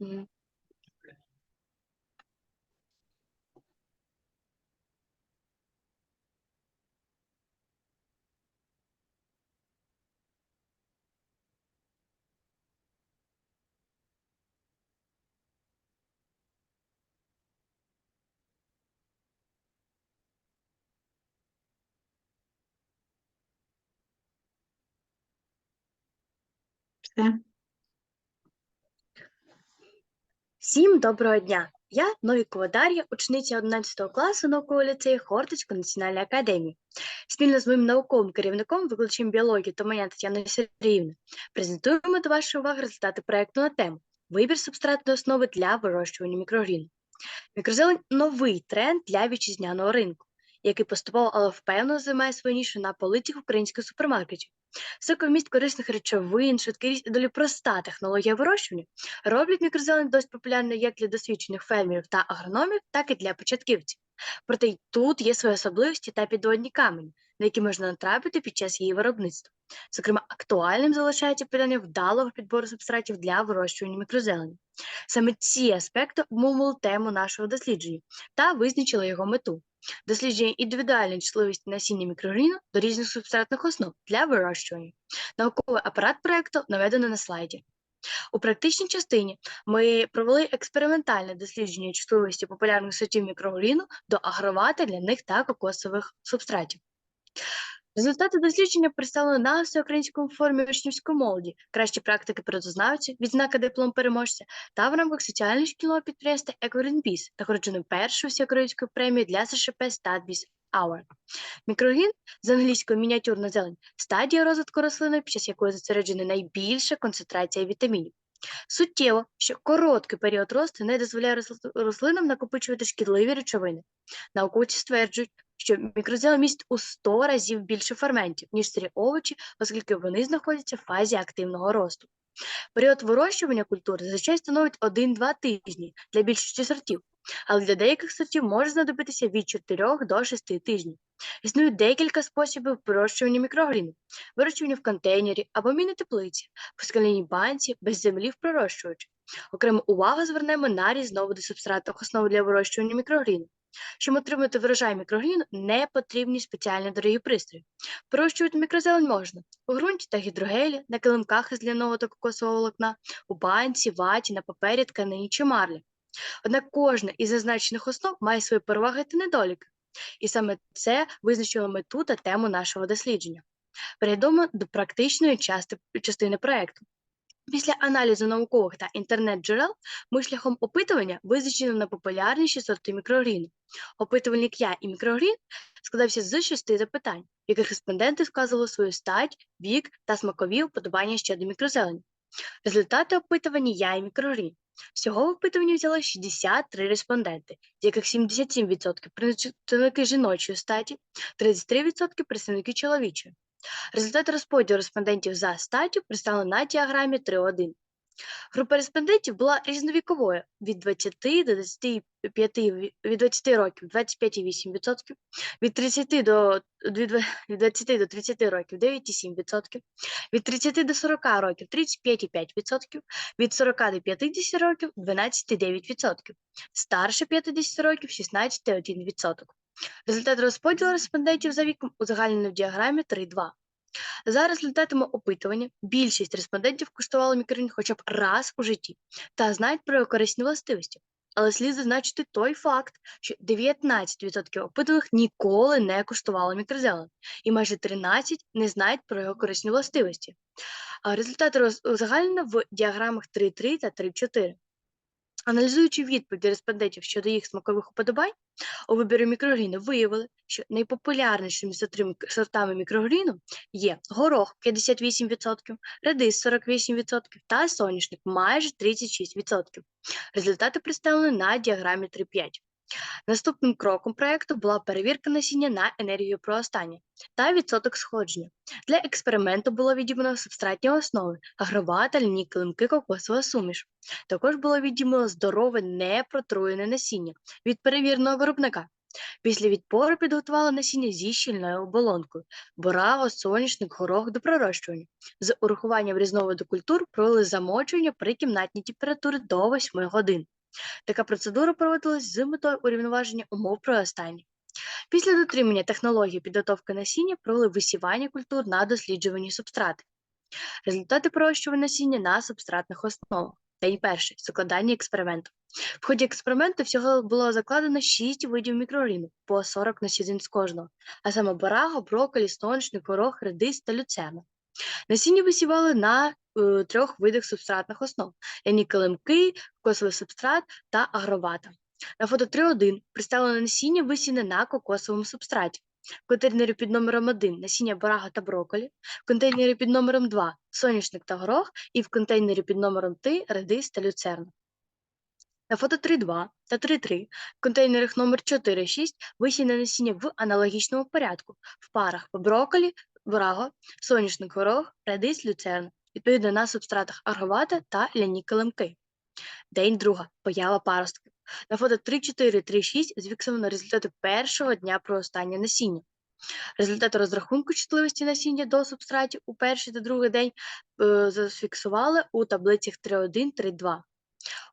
Мгм. Все. Всім доброго дня! Я Новікова Дар'я, учениця 11 класу наукового ліцею Хортицької національної академії. Спільно з моїм науковим керівником, викладачем біології Томанян Тетяною Сергіївною, презентуємо до вашої уваги результати проекту на тему Вибір субстратної основи для вирощування мікрогріну. Мікрозелень новий тренд для вітчизняного ринку, який поступово, але впевнено займає свою нішу на полицях українських супермаркетів. Високовміст корисних речовин, швидкість долі проста технологія вирощування роблять мікрозелень досить популярною як для досвідчених фермерів та агрономів, так і для початківців. Проте й тут є свої особливості та підводні камені, на які можна натрапити під час її виробництва. Зокрема, актуальним залишається питання вдалого підбору субстратів для вирощування мікрозелені. Саме ці аспекти обмовили тему нашого дослідження та визначили його мету. Дослідження індивідуальної чутливості насіння мікрогріну до різних субстратних основ для вирощування. Науковий апарат проекту наведено на слайді. У практичній частині ми провели експериментальне дослідження чутливості популярних сортів мікрогріну до агровата для них та кокосових субстратів. Результати дослідження представлені на всеукраїнському форумі учнівської молоді, кращі практики природознавців, відзнака диплом переможця та в рамках соціального шкільного підприємства «Екогрінбіс», нагороджено першою всеукраїнською премією для СШП «Статбіс Hour. Мікрогін з англійською мініатюрна зелень стадія розвитку рослини, під час якої зосереджена найбільша концентрація вітамінів. Суттєво, що короткий період росту не дозволяє рослинам накопичувати шкідливі речовини. Науковці стверджують, що мікрозелень містить у 100 разів більше ферментів, ніж сирі овочі, оскільки вони знаходяться в фазі активного росту. Період вирощування культури зазвичай становить 1-2 тижні для більшості сортів, але для деяких сортів може знадобитися від 4 до 6 тижнів. Існує декілька способів вирощування мікрогріну: вирощування в контейнері або міні-теплиці, в скаляній банці, без землі в пророщувачі. Окрему увагу звернемо на різновиди субстратних основ для вирощування мікрогріну. Щоб отримати врожай мікрогріну, не потрібні спеціальні дорогі пристрої. Вирощувати мікрозелень можна у ґрунті та гідрогелі, на килимках із ляного та кокосового волокна, у банці, ваті, на папері, тканині чи марлі. Однак кожна із зазначених основ має свої переваги та недоліки. І саме це визначило мету та тему нашого дослідження. Перейдемо до практичної частини проекту. Після аналізу наукових та інтернет-джерел ми шляхом опитування визначили найпопулярніші сорти мікрогріну. Опитувальник я і мікрогрін складався з шести запитань, в яких респонденти вказували свою стать, вік та смакові вподобання щодо мікрозелені. Результати опитування я і мікрогрін. Всього в опитуванні взяло 63 респонденти, з яких 77% представники жіночої статі, 33% представники чоловічої. Результати розподілу респондентів за статтю представлені на діаграмі 3.1. Група респондентів була різновіковою від 20 до 25, від 20 років 25,8%, від 30 до від 20 до 30 років 9,7%, від 30 до 40 років 35,5%, від 40 до 50 років 12,9%, старше 50 років 16,1%. Результати розподілу респондентів за віком узагальнено в діаграмі 3.2. За результатами опитування, більшість респондентів куштували мікрогрін хоча б раз у житті та знають про його корисні властивості. Але слід зазначити той факт, що 19% опитаних ніколи не куштували мікрозелень, і майже 13% не знають про його корисні властивості. Результати роз- узагальнено в діаграмах 3.3 та 3.4. Аналізуючи відповіді респондентів щодо їх смакових уподобань, у виборі мікрогріну виявили, що найпопулярнішими сортами- мікрогріну є горох 58%, редис 48% та соняшник майже 36%. Результати представлені на діаграмі 3.5. Наступним кроком проекту була перевірка насіння на енергію проростання та відсоток сходження. Для експерименту було відібрано субстратні основи, агровата, льні килимки, кокосова суміш. Також було відібрано здорове непротруєне насіння від перевіреного виробника. Після відбору підготували насіння зі щільною оболонкою, бораго, соняшник, горох до пророщування. З урахуванням різновиду культур провели замочування при кімнатній температурі до 8 годин. Така процедура проводилась з метою урівноваження умов проростання. Після дотримання технології підготовки насіння провели висівання культур на досліджувані субстрати. Результати пророщування насіння на субстратних основах. День перший закладання експерименту. В ході експерименту всього було закладено 6 видів мікроорганізмів, по 40 насінин з кожного, а саме бараго, брокколі, сонячник, горох, редис та люцерна. Насіння висівали на е, трьох видах субстратних основ: ляні килимки, кокосовий субстрат та агровата. На фото 3.1 представлено насіння висіне на кокосовому субстраті. В контейнері під номером 1 насіння барага та брокколі, в контейнері під номером 2 соняшник та горох, і в контейнері під номером 3 редис та люцерна. На фото 3.2 та 3.3 в контейнерах номер 4 6 висіне насіння в аналогічному порядку в парах по брокколі, браго, соняшник горох, редис, люцерна, відповідно на субстратах арговата та ляні килимки. День друга. Поява паростків. На фото 3.4 3.6 зафіксовано результати першого дня проростання насіння. Результати розрахунку чутливості насіння до субстратів у перший та другий день е, зафіксували у таблицях 3.1 3.2.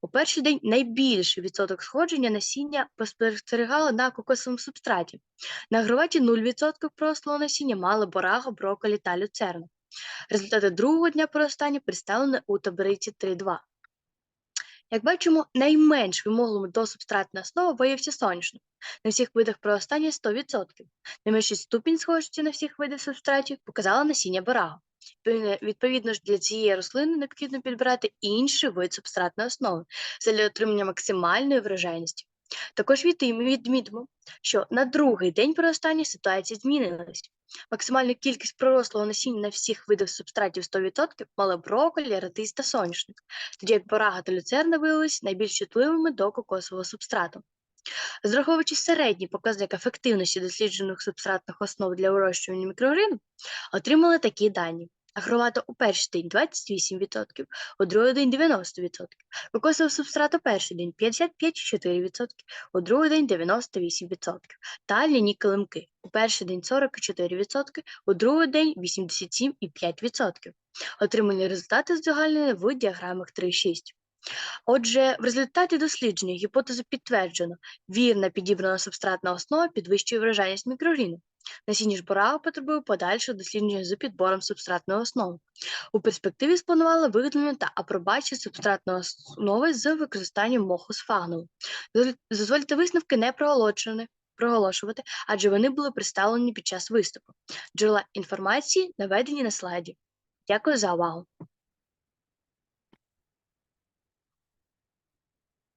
У перший день найбільший відсоток сходження насіння спостерігали на кокосовому субстраті. На агроваті 0% пророслого насіння мали бораго, брокколі та люцерну. Результати другого дня проростання представлені у таблиці 3.2. Як бачимо, найменш вимогливим до субстратної основи виявився соняшник. На всіх видах проростання 100%. Найменший ступінь схожості на всіх видах субстратів показала насіння бораго. Відповідно- Відповідно ж, для цієї рослини необхідно підбирати інший вид субстратної основи для отримання максимальної врожайності. Також відмітимо, що на другий день проростання ситуація змінилась. Максимальну кількість пророслого насіння на всіх видах субстратів 100% мали брокколі, ретис та соняшник, тоді як барага та люцерна виявилися найбільш чутливими до кокосового субстрату. Зраховуючи середній показник ефективності досліджених субстратних основ для вирощування мікроорганізмів, отримали такі дані. Агровата у перший день 28%, у другий день 90%, кокосовий субстрат у перший день 55,4%, у другий день 98%, та ляні килимки у перший день 44%, у другий день 87,5%. Отримані результати здогальнені в діаграмах 3,6. Отже, в результаті дослідження гіпотезу підтверджено, вірна підібрана субстратна основа підвищує вражайність мікроорганізмів. Насіння ж бораго потребує подальшого дослідження з підбором субстратної основи. У перспективі спланували виготовлення та апробацію субстратної основи з використанням моху з фагному. Дозвольте висновки не проголошені, проголошувати, адже вони були представлені під час виступу. Джерела інформації наведені на слайді. Дякую за увагу.